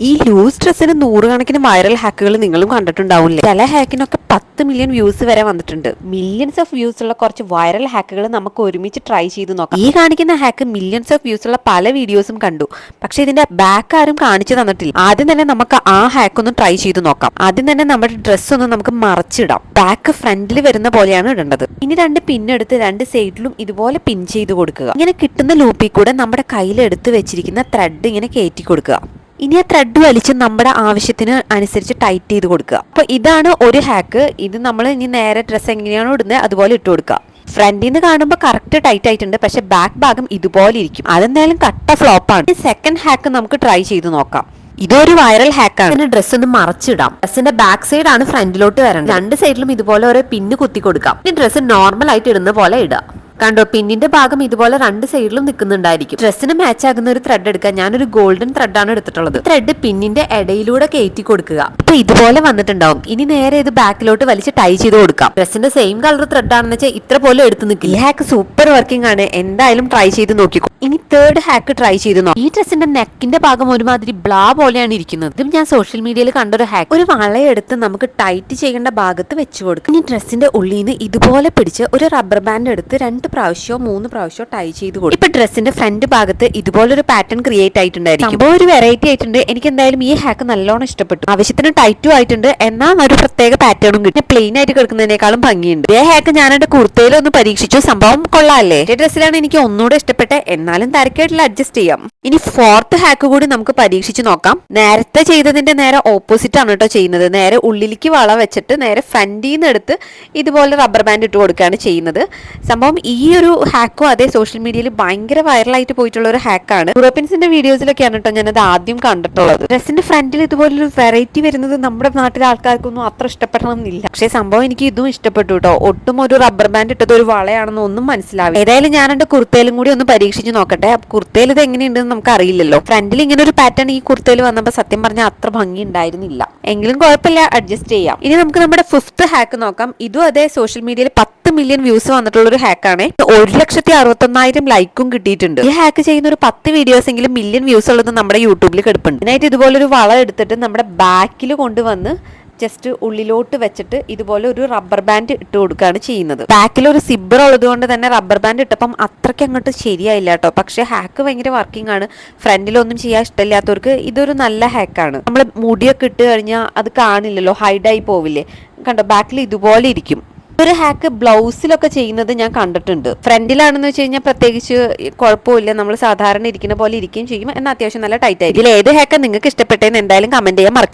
ഈ ലൂസ് ഡ്രസ്സിന് നൂറുകണക്കിന് വൈറൽ ഹാക്കുകൾ നിങ്ങളും കണ്ടിട്ടുണ്ടാവില്ലേ? ചില ഹാക്കിനൊക്കെ പത്ത് മില്യൺ വ്യൂസ് വരെ വന്നിട്ടുണ്ട്. മില്യൺസ് ഓഫ് വ്യൂസ് ഉള്ള കുറച്ച് വൈറൽ ഹാക്കുകൾ നമുക്ക് ഒരുമിച്ച് ട്രൈ ചെയ്ത് നോക്കാം. ഈ കാണിക്കുന്ന ഹാക്ക് മില്യൺസ് ഓഫ് വ്യൂസ് ഉള്ള പല വീഡിയോസും കണ്ടു. പക്ഷെ ഇതിന്റെ ബാക്ക് ആരും കാണിച്ചു തന്നിട്ടില്ല. ആദ്യം തന്നെ നമുക്ക് ആ ഹാക്ക് ഒന്ന് ട്രൈ ചെയ്ത് നോക്കാം. ആദ്യം തന്നെ നമ്മുടെ ഡ്രസ്സ് ഒന്ന് നമുക്ക് മറച്ചിടാം. ബാക്ക് ഫ്രണ്ടിൽ വരുന്ന പോലെയാണ് ഇടേണ്ടത്. ഇനി രണ്ട് പിന്നെടുത്ത് രണ്ട് സൈഡിലും ഇതുപോലെ പിൻ ചെയ്ത് കൊടുക്കുക. ഇങ്ങനെ കിട്ടുന്ന ലൂപ്പിൽ കൂടെ നമ്മുടെ കയ്യിൽ എടുത്ത് വെച്ചിരിക്കുന്ന ത്രെഡ് ഇങ്ങനെ കയറ്റി കൊടുക്കുക. ഇനി ആ ത്രെഡ് വലിച്ച് നമ്മുടെ ആവശ്യത്തിന് അനുസരിച്ച് ടൈറ്റ് ചെയ്ത് കൊടുക്കുക. അപ്പൊ ഇതാണ് ഒരു ഹാക്ക് ഇത് നമ്മൾ ഇനി നേരെ ഡ്രസ്സ് എങ്ങനെയാണോ ഇടുന്നത് അതുപോലെ ഇട്ട് കൊടുക്കുക. ഫ്രണ്ടിൽ നിന്ന് കാണുമ്പോൾ കറക്റ്റ് ടൈറ്റ് ആയിട്ടുണ്ട്. പക്ഷെ ബാക്ക് ഭാഗം ഇതുപോലെ ഇരിക്കും. അതെന്തായാലും കട്ട ഫ്ലോപ്പാണ് സെക്കൻഡ് ഹാക്ക് നമുക്ക് ട്രൈ ചെയ്ത് നോക്കാം. ഇതൊരു വൈറൽ ഹാക്കാണ് ഡ്രസ്സ് ഒന്ന് മറച്ചിടാം. ഡ്രസ്സിന്റെ ബാക്ക് സൈഡ് ആണ് ഫ്രണ്ടിലോട്ട് വരേണ്ടത്. രണ്ട് സൈഡിലും ഇതുപോലെ ഓരോ പിന്ന് കുത്തി കൊടുക്കാം. ഈ ഡ്രസ്സ് നോർമൽ ആയിട്ട് ഇടുന്ന പോലെ ഇടാം കണ്ടോ പിന്നിന്റെ ഭാഗം ഇതുപോലെ രണ്ട് സൈഡിലും നിൽക്കുന്നുണ്ടായിരിക്കും. ഡ്രസ്സിന് മാച്ച് ആകുന്ന ഒരു ത്രെഡ് എടുക്കുക ഞാനൊരു ഗോൾഡൻ ത്രെഡാണ് എടുത്തിട്ടുള്ളത്. ത്രെഡ് പിന്നിന്റെ ഇടയിലൂടെ കയറ്റി കൊടുക്കുക. അപ്പൊ ഇതുപോലെ വന്നിട്ടുണ്ടാവും. ഇനി നേരെ ഇത് ബാക്കിലോട്ട് വലിച്ച് ടൈ ചെയ്ത് കൊടുക്കാം. ഡ്രസ്സിന്റെ സെയിം കളർ ത്രെഡ് ആണെന്ന് വെച്ചാൽ ഇത്ര പോലും എടുത്ത് നിൽക്കില്ല. ഹാക്ക് സൂപ്പർ വർക്കിംഗ് ആണ്. എന്തായാലും ട്രൈ ചെയ്ത് നോക്കിക്കോ. ഇനി തേർഡ് ഹാക്ക് ട്രൈ ചെയ്ത് നോക്കാം. ഈ ഡ്രസ്സിന്റെ നെക്കിന്റെ ഭാഗം ഒരുമാതിരി ബ്ലാ പോലെയാണ് ഇരിക്കുന്നത്. ഇതും ഞാൻ സോഷ്യൽ മീഡിയയിൽ കണ്ട ഒരു ഹാക്ക് ഒരു വളയെടുത്ത് നമുക്ക് ടൈറ്റ് ചെയ്യേണ്ട ഭാഗത്ത് വെച്ച് കൊടുക്കും. ഇനി ഡ്രസ്സിന്റെ ഉള്ളിൽ നിന്ന് ഇതുപോലെ പിടിച്ച് ഒരു റബ്ബർ ബാൻഡ് എടുത്ത് രണ്ട് പ്രാവശ്യമോ മൂന്ന് പ്രാവശ്യമോ ടൈ ചെയ്ത് കൊടുക്കും. ഇപ്പൊ ഡ്രസ്സിന്റെ ഫ്രണ്ട് ഭാഗത്ത് ഇതുപോലൊരു പാറ്റേൺ ക്രിയേറ്റ് ആയിട്ടുണ്ടായിരിക്കും. സംഭവം ഒരു വെറൈറ്റി ആയിട്ടുണ്ട്. എനിക്ക് എന്തായാലും ഈ ഹാക്ക് നല്ലോണം ഇഷ്ടപ്പെട്ടു. ആവശ്യത്തിന് ടൈറ്റും ആയിട്ടുണ്ട്. എന്നാൽ ഒരു പ്രത്യേക പാറ്റേണും കിട്ടും. പ്ലെയിൻ ആയിട്ട് കിടക്കുന്നതിനേക്കാളും ഭംഗിയുണ്ട്. ഈ ഹാക്ക് ഞാൻ എന്റെ കുർത്തയിലൊന്ന് പരീക്ഷിച്ചു. സംഭവം കൊള്ളാല്ലേ? ഈ ഡ്രസ്സിലാണ് എനിക്ക് ഒന്നുകൂടെ ഇഷ്ടപ്പെട്ടെ. എന്നാലും തരക്കേട്ടിൽ അഡ്ജസ്റ്റ് ചെയ്യാം. ഇനി ഫോർത്ത് ഹാക്ക് കൂടി നമുക്ക് പരീക്ഷിച്ച് നോക്കാം. നേരത്തെ ചെയ്തതിന്റെ നേരെ ഓപ്പോസിറ്റ് ആണ് കേട്ടോ ചെയ്യുന്നത്. നേരെ ഉള്ളിലേക്ക് വള വെച്ചിട്ട് നേരെ ഫ്രണ്ടിൽ നിന്ന് എടുത്ത് ഇതുപോലെ റബ്ബർ ബാൻഡ് ഇട്ട് കൊടുക്കുകയാണ് ചെയ്യുന്നത്. സംഭവം ഈ ഒരു ഹാക്കും അതേ സോഷ്യൽ മീഡിയയിൽ ഭയങ്കര വൈറലായിട്ട് പോയിട്ടുള്ള ഒരു ഹാക്കാണ് യൂറോപ്യൻസിന്റെ വീഡിയോസിലൊക്കെയാണ് കേട്ടോ ഞാനത് ആദ്യം കണ്ടിട്ടുള്ളത്. ഡ്രസ്സിന്റെ ഫ്രണ്ടിൽ ഇതുപോലൊരു വെറൈറ്റി വരുന്നത് നമ്മുടെ നാട്ടിലെ ആൾക്കാർക്കൊന്നും അത്ര ഇഷ്ടപ്പെടണമെന്നില്ല പക്ഷേ സംഭവം എനിക്ക് ഇതും ഇഷ്ടപ്പെട്ടു കേട്ടോ ഒട്ടും ഒരു റബ്ബർ ബാൻഡ് ഇട്ടത് ഒരു വളയാണെന്ന് ഒന്നും മനസ്സിലാവില്ല. ഏതായാലും ഞാൻ എന്റെ കുർത്തയിലും കൂടി ഒന്ന് പരീക്ഷിച്ച് നോക്കട്ടെ. കുർത്തയിൽ ഇത് എങ്ങനെയുണ്ടെന്ന് നമുക്ക് അറിയില്ലല്ലോ ഫ്രണ്ടിൽ ഇങ്ങനെ ഒരു പാറ്റേൺ ഈ കുർത്തയിൽ വന്നപ്പോൾ സത്യം പറഞ്ഞാൽ അത്ര ഭംഗി ഉണ്ടായിരുന്നില്ല എങ്കിലും കുഴപ്പമില്ല അഡ്ജസ്റ്റ് ചെയ്യാം. ഇനി നമുക്ക് നമ്മുടെ ഫിഫ്ത്ത് ഹാക്ക് നോക്കാം. ഇതും അതേ സോഷ്യൽ മീഡിയയിൽ പത്ത് മില്യൺ വ്യൂസ് വന്നിട്ടുള്ള ഒരു ഹാക്കാണ് ഒരു ലക്ഷത്തി അറുപത്തൊന്നായിരം ലൈക്കും കിട്ടിയിട്ടുണ്ട്. ഈ ഹാക്ക് ചെയ്യുന്ന ഒരു പത്ത് വീഡിയോസ് എങ്കിലും മില്യൺ വ്യൂസ് ഉള്ളത് നമ്മുടെ യൂട്യൂബിൽ കിടപ്പുണ്ട്. ഇതുപോലെ ഒരു വള എടുത്തിട്ട് നമ്മുടെ ബാക്കിൽ കൊണ്ടുവന്ന് ജസ്റ്റ് ഉള്ളിലോട്ട് വെച്ചിട്ട് ഇതുപോലെ ഒരു റബ്ബർ ബാൻഡ് ഇട്ട് കൊടുക്കുകയാണ് ചെയ്യുന്നത്. ബാക്കിൽ ഒരു സിബർ ഉള്ളത് കൊണ്ട് തന്നെ റബ്ബർ ബാൻഡ് ഇട്ടപ്പം അത്രയ്ക്ക് അങ്ങോട്ട് ശരിയായില്ല കേട്ടോ. പക്ഷെ ഹാക്ക് ഭയങ്കര വർക്കിംഗ് ആണ്. ഫ്രണ്ടിലൊന്നും ചെയ്യാൻ ഇഷ്ടമില്ലാത്തവർക്ക് ഇതൊരു നല്ല ഹാക്കാണ് നമ്മൾ മുടിയൊക്കെ ഇട്ട് കഴിഞ്ഞാൽ അത് കാണില്ലല്ലോ ഹൈഡായി പോവില്ലേ? കണ്ടോ ബാക്കിൽ ഇതുപോലെ ഇരിക്കും. ഒരു ഹാക്ക് ബ്ലൗസിലൊക്കെ ചെയ്യുന്നത് ഞാൻ കണ്ടിട്ടുണ്ട്. ഫ്രണ്ടിലാണെന്ന് വെച്ച് കഴിഞ്ഞാൽ പ്രത്യേകിച്ച് കുഴപ്പമില്ല. നമ്മൾ സാധാരണ ഇരിക്കുന്ന പോലെ ഇരിക്കുകയും ചെയ്യും. എന്നാൽ അത്യാവശ്യം നല്ല ടൈറ്റ് ആയിരിക്കും. ഇതിൽ ഏത് ഹാക്ക് നിങ്ങൾക്ക് ഇഷ്ടപ്പെട്ടെന്ന് എന്തായാലും കമന്റ് ചെയ്യാൻ മറക്കരുത്.